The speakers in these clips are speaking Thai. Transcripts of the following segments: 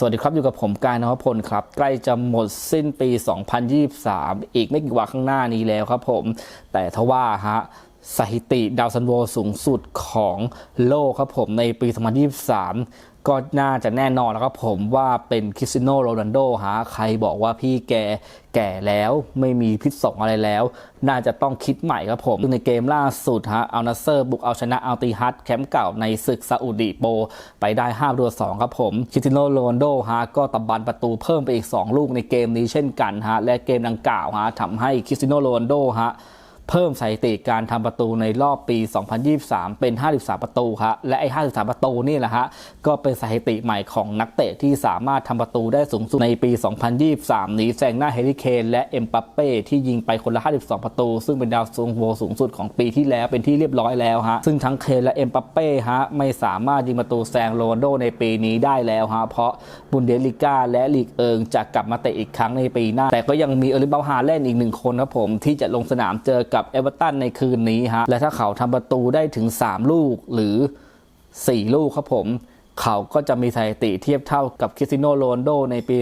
สวัสดีครับอยู่กับผมกายนพพลครับ ใกล้จะหมดสิ้นปี 2023 อีกไม่กี่วันข้างหน้านี้แล้วครับผม แต่ทว่าฮะ สถิติดาวซันโวสูงสุดของโลกครับผมในปี 2023 ก็น่าจะแน่นอนแล้วครับผมว่าเป็นคริสตียโนโรนัลโดฮะใครบอกว่าพี่แกแก่แล้วไม่มีพิษสงอะไรแล้ว น่าจะต้องคิดใหม่ครับผมซึ่งในเกมล่าสุดฮะอัลนาเซอร์บุกเอาชนะอัลติฮัดแคมป์เก่าในศึกซาอุดิโป ไปได้5ตัว2ครับผมคริสตียโนโรนัลโดฮะก็ตะบันประตูเพิ่มไปอีก 2 ลูกในเกมนี้เช่นกันฮะและเกมดังกล่าวฮะทำให้คริสตียโนโรนัลโดฮะ เพิ่มสถิติการทำประตูในรอบปี 2023 เป็น 53 ประตูครับและไอ้ 53 ประตูนี่แหละฮะก็เป็นสถิติใหม่ของนักเตะที่สามารถทำประตูได้สูงสุดในปี 2023 นี้แซงหน้าเฮริเคนและเอ็มปัปเป้ที่ยิงไปคนละ 52 ประตู ซึ่งเป็นดาวซุงโวสูงสุดของปีที่แล้วเป็นที่เรียบร้อยแล้วฮะซึ่งทั้งเคนและเอ็มปัปเป้ฮะไม่สามารถยิงประตูแซงโรนโดในปีนี้ได้แล้วฮะเพราะบุนเดลิก้าและลีกเอิงจะกลับมาเตะอีกครั้งในปีหน้า แต่ก็ยังมีเอลิบลฮาเล่นอีกหนึ่งคนครับผมที่จะลงสนามเจอกับับเอเวอร์ตันในคืนนี้ฮะ และถ้าเขาทำประตูได้ถึง 3 ลูกหรือ 4 ลูกครับผม เขาก็จะมีสถิติเทียบเท่ากับคริสติโนโรนลโดในปี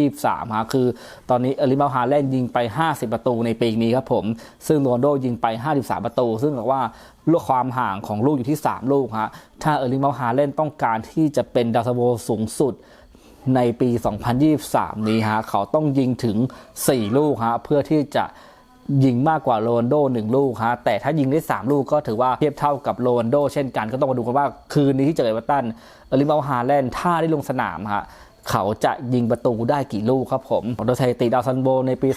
2023ฮะคือ ตอนนี้เอลิเบลฮาเล่นยิงไป 50 ประตูในปีนี้ครับผม ซึ่งโรนลโดยิงไป 53 ประตู ซึ่งบอกว่าลูกความห่างของลูกอยู่ที่ 3 ลูกฮะ ถ้าเอลิเบลฮาเล่นต้องการที่จะเป็นดาวซัโวสูงสุดในปี 2023 นี้ฮะ เขาต้องยิงถึง 4 ลูกฮะ เพื่อที่จะ ยิงมากกว่าโรนโด1ลูกฮะแต่ถ้ายิงได้ 3 ลูกก็ถือว่าเทียบเท่ากับโรนโดเช่นกันก็ต้องมาดูกันว่าคืนนี้ที่เจอเอเวอร์ตันเอลิเบลฮาแลนด์ถ้าได้ลงสนามฮะเขาจะยิงประตูได้กี่ลูกครับผม โดยสถิติดาวซันโบในปี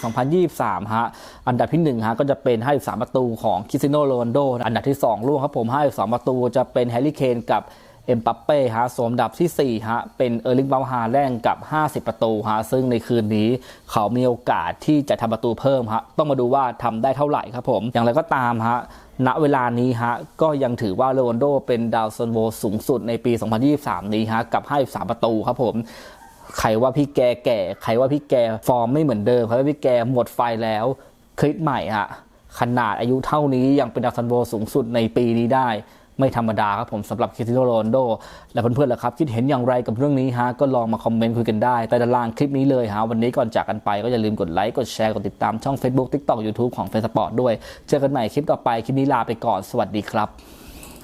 2023 ฮะ อันดับที่ 1 ฮะ ก็จะเป็น 53 ประตูของคริสเตียโนโรนโด อันดับที่2ลูกครับผม 52 ประตูจะเป็นแฮร์รี่เคนกับ เอ็มปัปเป้ฮะสวมดับที่ 4 ฮะ เป็นเออร์ลิงเบลฮาแลนด์กับ 50 ประตูฮะ ซึ่งในคืนนี้เขามีโอกาสที่จะทำประตูเพิ่มฮะ ต้องมาดูว่าทำได้เท่าไหร่ครับผม อย่างไรก็ตามฮะณเวลานี้ฮะก็ยังถือว่าเลโรนโดเป็นดาวซันโวสูงสุดในปี 2023 นี้ฮะ กับ 53 ประตูครับผมใครว่าพี่แกแก่ ใครว่าพี่แกฟอร์มไม่เหมือนเดิมใครว่าพี่แกหมดไฟแล้วคลิปใหม่ฮะขนาดอายุเท่านี้ยังเป็นดาวซันโวสูงสุดในปีนี้ได้ ไม่ธรรมดาครับผมสำหรับคริสติโนโรนัลโด และเพื่อนๆล่ะครับ คิดเห็นอย่างไรกับเรื่องนี้ฮะก็ลองมาคอมเมนต์คุยกันได้ใต้ด้านล่างคลิปนี้เลยฮะวันนี้ก่อนจากกันไปก็อย่าลืมกดไลค์กดแชร์กดติดตามช่อง Facebook TikTok YouTube ของ f a c e b o r t ด้วย เจอกันใหม่คลิปต่อไปคลิปนี้ลาไปก่อนสวัสดีครับ